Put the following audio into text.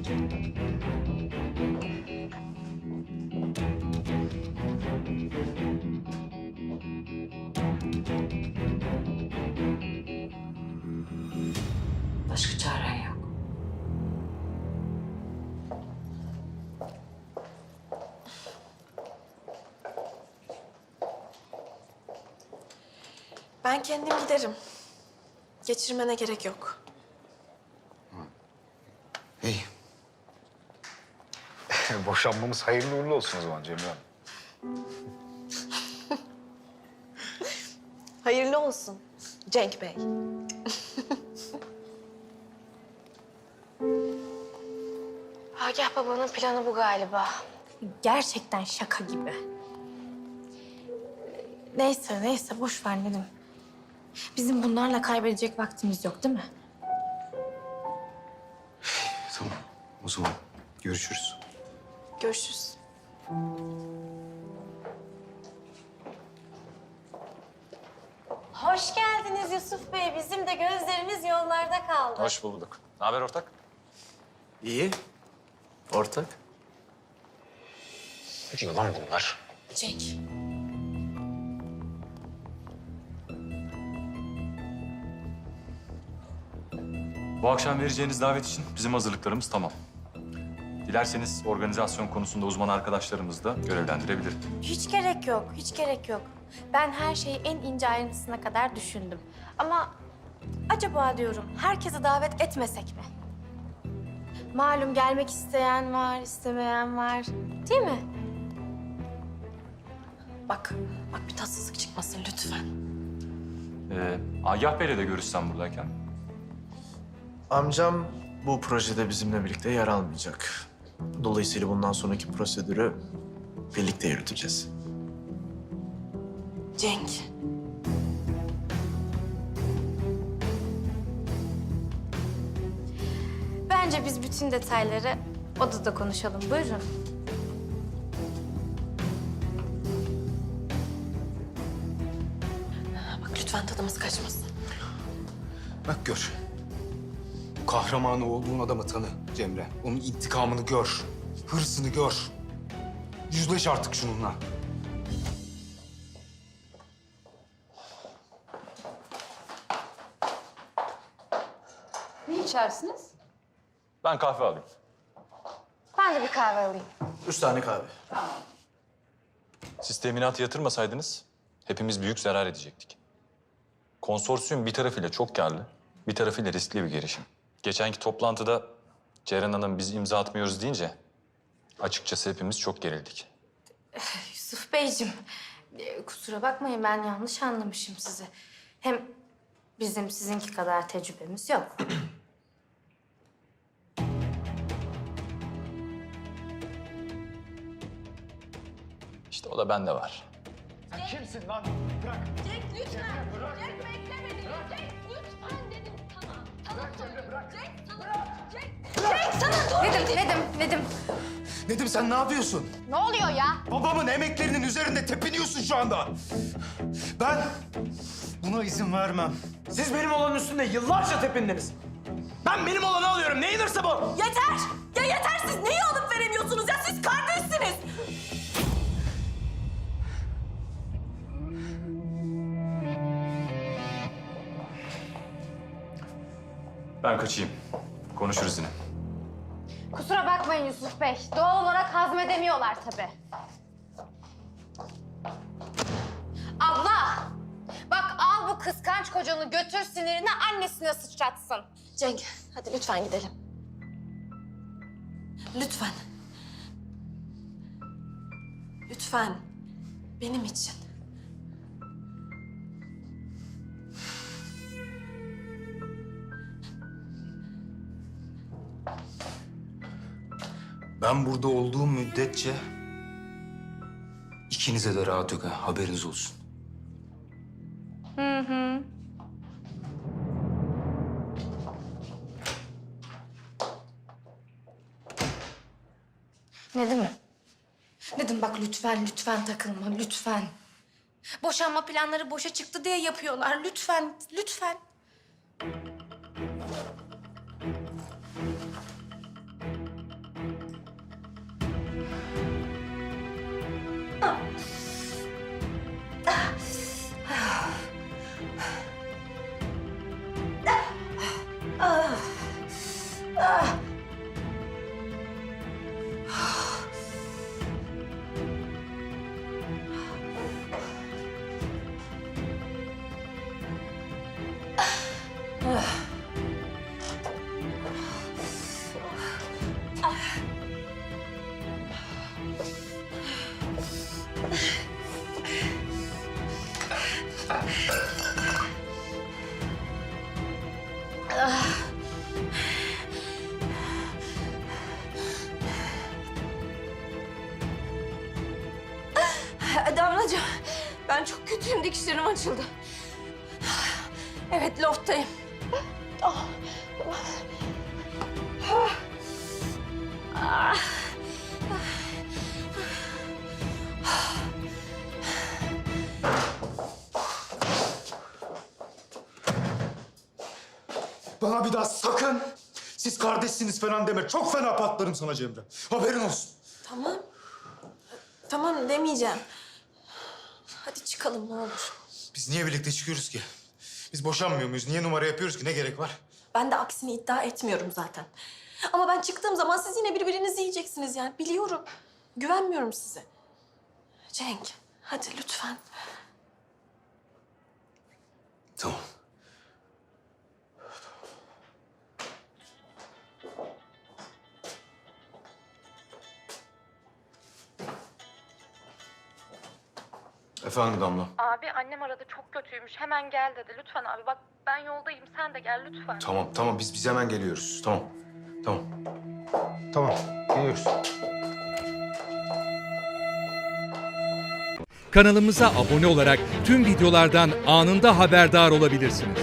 Başka Ben kendim giderim. Geçirmene gerek yok. İyi. Boşanmamız hayırlı uğurlu olsun o zaman Cemre Hanım. Hayırlı olsun Cenk Bey. Agah babanın planı bu galiba. Gerçekten şaka gibi. Neyse neyse boş ver Nedim. Bizim bunlarla kaybedecek vaktimiz yok değil mi? Tamam. O zaman görüşürüz. Görüşürüz. Hoş geldiniz Yusuf Bey. Bizim de gözlerimiz yollarda kaldı. Hoş bulduk. Ne haber ortak? İyi. Ortak. Ne diyor lan bunlar? Cenk. Bu akşam vereceğiniz davet için bizim hazırlıklarımız tamam. Dilerseniz organizasyon konusunda uzman arkadaşlarımızı da görevlendirebilirim. Hiç gerek yok, hiç gerek yok. Ben her şeyi en ince ayrıntısına kadar düşündüm. Ama acaba diyorum herkese davet etmesek mi? Malum gelmek isteyen var, istemeyen var. Değil mi? Bak, bak bir tatsızlık çıkmasın lütfen. Ee, Agah Bey'le de görüşsem buradayken. Amcam bu projede bizimle birlikte yer almayacak. Dolayısıyla bundan sonraki prosedürü birlikte yürüteceğiz. Cenk. Bence biz bütün detayları odada konuşalım. Buyurun. Bak lütfen tadımız kaçmasın. Bak gör. Kahramanı olduğun adamı tanı Cemre. Onun intikamını gör. Hırsını gör. Yüzleş artık şununla. Ne içersiniz? Ben kahve alayım. Ben de bir kahve alayım. Üç tane kahve. Siz teminatı yatırmasaydınız hepimiz büyük zarar edecektik. Konsorsiyum bir tarafıyla çok karlı, bir tarafıyla riskli bir girişim. Geçenki toplantıda Ceren Hanım biz imza atmıyoruz deyince açıkçası hepimiz çok gerildik. Yusuf Beyciğim, e, kusura bakmayın ben yanlış anlamışım sizi. Hem bizim sizinki kadar tecrübemiz yok. İşte o da bende var. Nedim, Nedim, Nedim. Nedim sen ne yapıyorsun? Ne oluyor ya? Babamın emeklerinin üzerinde tepiniyorsun şu anda. Ben buna izin vermem. Siz benim olanın üstünde yıllarca tepindiniz. Ben benim olanı alıyorum. Ne inirse bu. Yeter! Ya yeter siz neyi alıp veremiyorsunuz ya? Siz kardeşsiniz. Ben kaçayım. Konuşuruz yine. Kusura bakmayın Yusuf Bey. Doğal olarak hazmedemiyorlar tabii. Abla! Bak al bu kıskanç kocanı götür sinirini annesine sıçratsın. Cenk, hadi lütfen gidelim. Lütfen. Lütfen. Benim için. Ben burada olduğum müddetçe ikinize de rahat yok ha. Haberiniz olsun. Nedim. Nedim bak lütfen, lütfen takılma, lütfen. Boşanma planları boşa çıktı diye yapıyorlar. Lütfen, lütfen. 啊。Damlacığım, ben çok kötüyüm. Dikişlerim açıldı. Evet, lofttayım. Bana bir daha sakın siz kardeşsiniz falan deme. Çok fena patlarım sana Cemre. Haberin olsun. Tamam. Tamam demeyeceğim. Hadi çıkalım ne olur. Biz niye birlikte çıkıyoruz ki? Biz boşanmıyor muyuz? Niye numara yapıyoruz ki? Ne gerek var? Ben de aksini iddia etmiyorum zaten. Ama ben çıktığım zaman siz yine birbirinizi yiyeceksiniz yani. Biliyorum. Güvenmiyorum size. Cenk, hadi lütfen. Tamam. Efendim Damla. Abi annem aradı çok kötüymüş. Hemen gel dedi. Lütfen abi bak ben yoldayım. Sen de gel lütfen. Tamam, tamam. Biz biz hemen geliyoruz. Tamam. Tamam. Tamam. Geliyoruz. Kanalımıza abone olarak tüm videolardan anında haberdar olabilirsiniz.